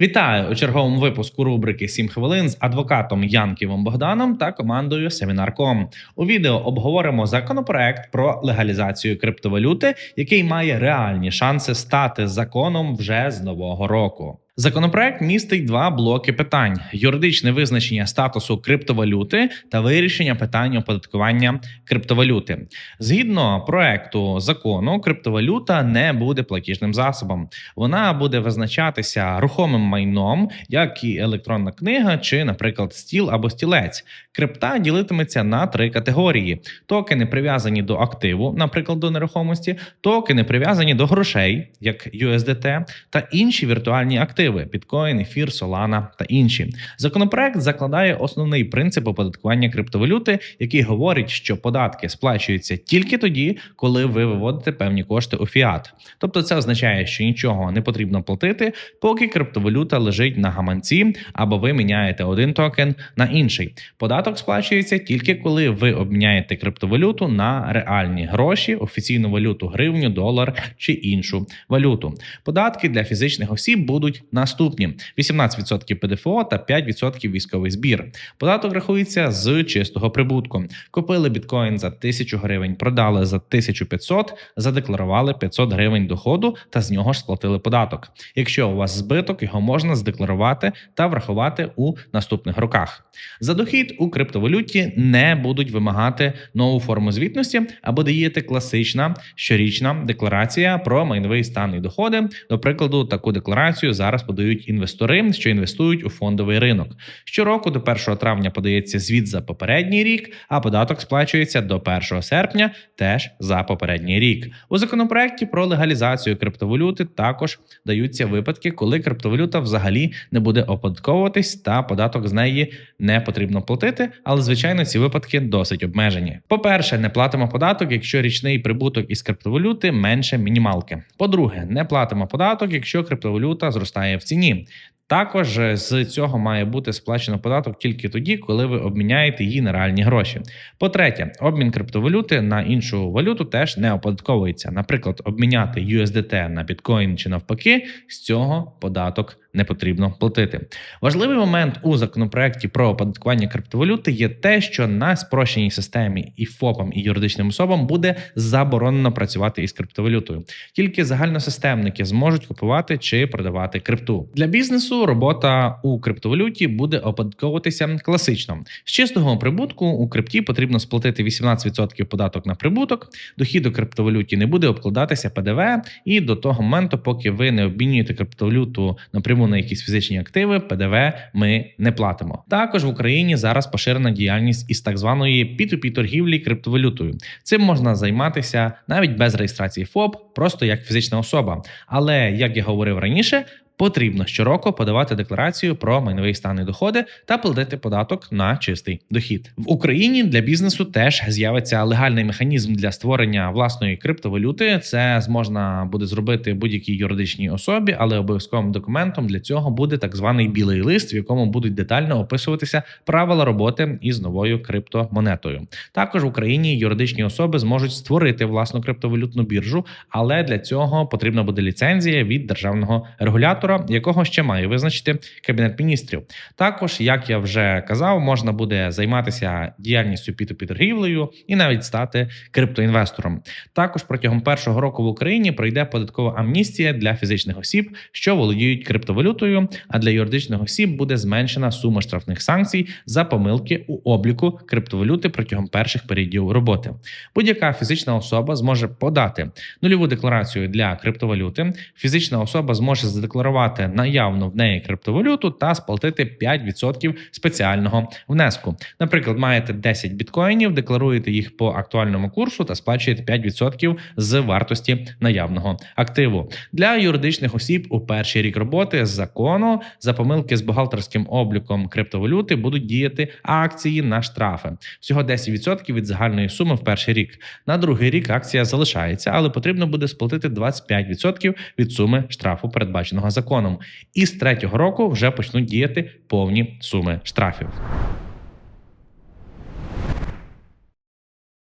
Вітаю у черговому випуску рубрики «7 хвилин з адвокатом Янківом Богданом та командою Семінар.ком. У відео обговоримо законопроект про легалізацію криптовалюти, який має реальні шанси стати законом вже з нового року. Законопроект містить два блоки питань: юридичне визначення статусу криптовалюти та вирішення питання оподаткування криптовалюти. Згідно проекту закону, криптовалюта не буде платіжним засобом. Вона буде визначатися рухомим майном, як і електронна книга, чи, наприклад, стіл або стілець. Крипта ділитиметься на три категорії: токени прив'язані до активу, наприклад, до нерухомості, токени прив'язані до грошей, як USDT, та інші віртуальні активи біткоін, ефір, Solana та інші. Законопроект закладає основний принцип оподаткування криптовалюти, який говорить, що податки сплачуються тільки тоді, коли ви виводите певні кошти у фіат. Тобто, це означає, що нічого не потрібно платити, поки криптовалюта лежить на гаманці, або ви міняєте один токен на інший. Податок сплачується тільки коли ви обміняєте криптовалюту на реальні гроші, офіційну валюту, гривню, долар чи іншу валюту. Податки для фізичних осіб будуть наступні: 18% ПДФО та 5% військовий збір. Податок рахується з чистого прибутку. Купили біткоін за 1000 гривень, продали за 1500, задекларували 500 гривень доходу та з нього ж сплатили податок. Якщо у вас збиток, його можна здекларувати та врахувати у наступних роках. За дохід у криптовалюті не будуть вимагати нову форму звітності або діяти класична щорічна декларація про майновий стан і доходи. До прикладу, таку декларацію зараз подають інвестори, що інвестують у фондовий ринок. Щороку до 1 травня подається звіт за попередній рік, а податок сплачується до 1 серпня, теж за попередній рік. У законопроекті про легалізацію криптовалюти також даються випадки, коли криптовалюта взагалі не буде оподатковуватись, та податок з неї не потрібно платити. Але звичайно, ці випадки досить обмежені. По-перше, не платимо податок, якщо річний прибуток із криптовалюти менше мінімалки. По-друге, не платимо податок, якщо криптовалюта зростає в ціні. Також з цього має бути сплачено податок тільки тоді, коли ви обміняєте її на реальні гроші. По-третє, обмін криптовалюти на іншу валюту теж не оподатковується. Наприклад, обміняти USDT на біткоін чи навпаки, з цього податок не потрібно платити. Важливий момент у законопроекті про оподаткування криптовалюти є те, що на спрощеній системі і ФОПам, і юридичним особам буде заборонено працювати із криптовалютою. Тільки загальносистемники зможуть купувати чи продавати крипту для бізнесу. Робота у криптовалюті буде оподатковуватися класично. З чистого прибутку у крипті потрібно сплатити 18% податок на прибуток. Дохід у криптовалюті не буде обкладатися ПДВ, і до того моменту, поки ви не обмінюєте криптовалюту напряму на якісь фізичні активи, ПДВ ми не платимо. Також в Україні зараз поширена діяльність із так званої P2P торгівлі криптовалютою. Цим можна займатися навіть без реєстрації ФОП, просто як фізична особа. Але як я говорив раніше. Потрібно щороку подавати декларацію про майновий стан і доходи та платити податок на чистий дохід в Україні. Для бізнесу теж з'явиться легальний механізм для створення власної криптовалюти. Це зможна буде зробити будь-якій юридичній особі, але обов'язковим документом для цього буде так званий білий лист, в якому будуть детально описуватися правила роботи із новою криптомонетою. Також в Україні юридичні особи зможуть створити власну криптовалютну біржу, але для цього потрібна буде ліцензія від державного регулятора якого ще має визначити кабінет міністрів. Також, як я вже казав, можна буде займатися діяльністю P2P торгівлею і навіть стати криптоінвестором. Також протягом першого року в Україні пройде податкова амністія для фізичних осіб, що володіють криптовалютою. А для юридичних осіб буде зменшена сума штрафних санкцій за помилки у обліку криптовалюти протягом перших періодів роботи. Будь-яка фізична особа зможе подати нульову декларацію для криптовалюти. Фізична особа зможе задекларувати задекларувати наявну в неї криптовалюту та сплатити 5% спеціального внеску. Наприклад, маєте 10 біткоїнів, декларуєте їх по актуальному курсу та сплачуєте 5% з вартості наявного активу для юридичних осіб у перший рік роботи з закону за помилки з бухгалтерським обліком криптовалюти будуть діяти акції на штрафи. Всього 10% від загальної суми в перший рік. На другий рік акція залишається, але потрібно буде сплатити 25% від суми штрафу, передбаченого законом законом, і з третього року вже почнуть діяти повні суми штрафів.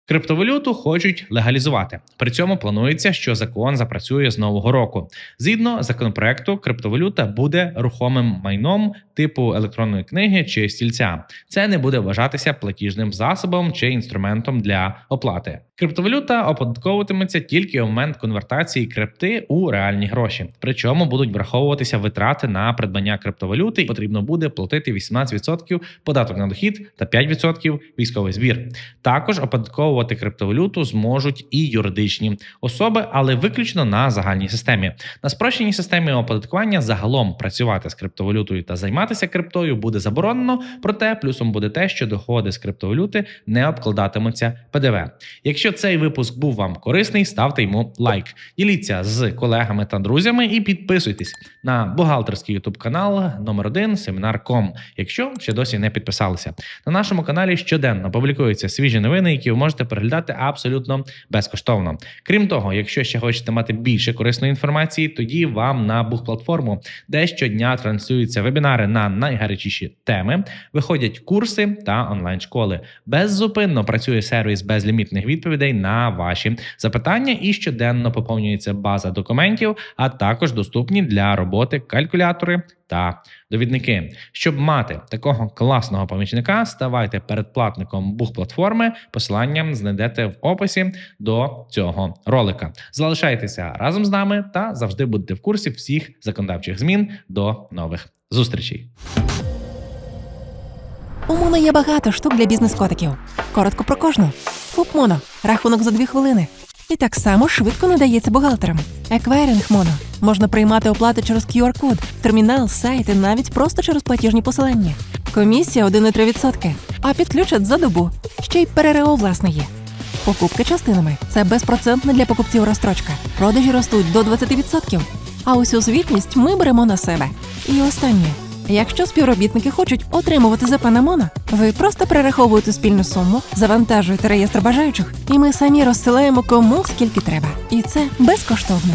Криптовалюту хочуть легалізувати. При цьому планується, що закон запрацює з нового року. Згідно законопроекту, криптовалюта буде рухомим майном типу електронної книги чи стільця. Це не буде вважатися платіжним засобом чи інструментом для оплати. Криптовалюта оподатковуватиметься тільки у момент конвертації крипти у реальні гроші. Причому будуть враховуватися витрати на придбання криптовалюти. і Потрібно буде платити 18% податок на дохід та 5% військовий збір. Також оподатковувати криптовалюту зможуть і юридичні особи, але виключно на загальній системі. На спрощеній системі оподаткування загалом працювати з криптовалютою та займатися криптою буде заборонено. Проте плюсом буде те, що доходи з криптовалюти не обкладатимуться ПДВ. Якщо цей випуск був вам корисний, ставте йому лайк, діліться з колегами та друзями і підписуйтесь на бухгалтерський ютуб канал номер 1 семінар.ком, якщо ще досі не підписалися. На нашому каналі щоденно публікуються свіжі новини, які ви можете переглядати абсолютно безкоштовно. Крім того, якщо ще хочете мати більше корисної інформації, тоді вам на бухплатформу, де щодня транслюються вебінари на найгарячіші теми, виходять курси та онлайн-школи. Беззупинно працює сервіс безлімітних відповідей на ваші запитання і щоденно поповнюється база документів, а також доступні для роботи калькулятори та довідники. Щоб мати такого класного помічника, ставайте передплатником бухплатформи. Посилання знайдете в описі до цього ролика. Залишайтеся разом з нами та завжди будете в курсі всіх законодавчих змін. До нових зустрічей. У Моно є багато штук для бізнес-котиків. Коротко про кожну. ФУП Моно. Рахунок за дві хвилини. І так само швидко надається бухгалтерам. Еквайринг Моно. Можна приймати оплати через QR-код, термінал, сайт і навіть просто через платіжні посилання. Комісія 1,3%. А підключать за добу. Ще й ПРРО власне є. Покупки частинами це безпроцентна для покупців розстрочка. Продажі ростуть до 20%. А усю звітність ми беремо на себе. І останнє. Якщо співробітники хочуть отримувати ЗП на ви просто перераховуєте спільну суму, завантажуєте реєстр бажаючих, і ми самі розсилаємо кому скільки треба. І це безкоштовно.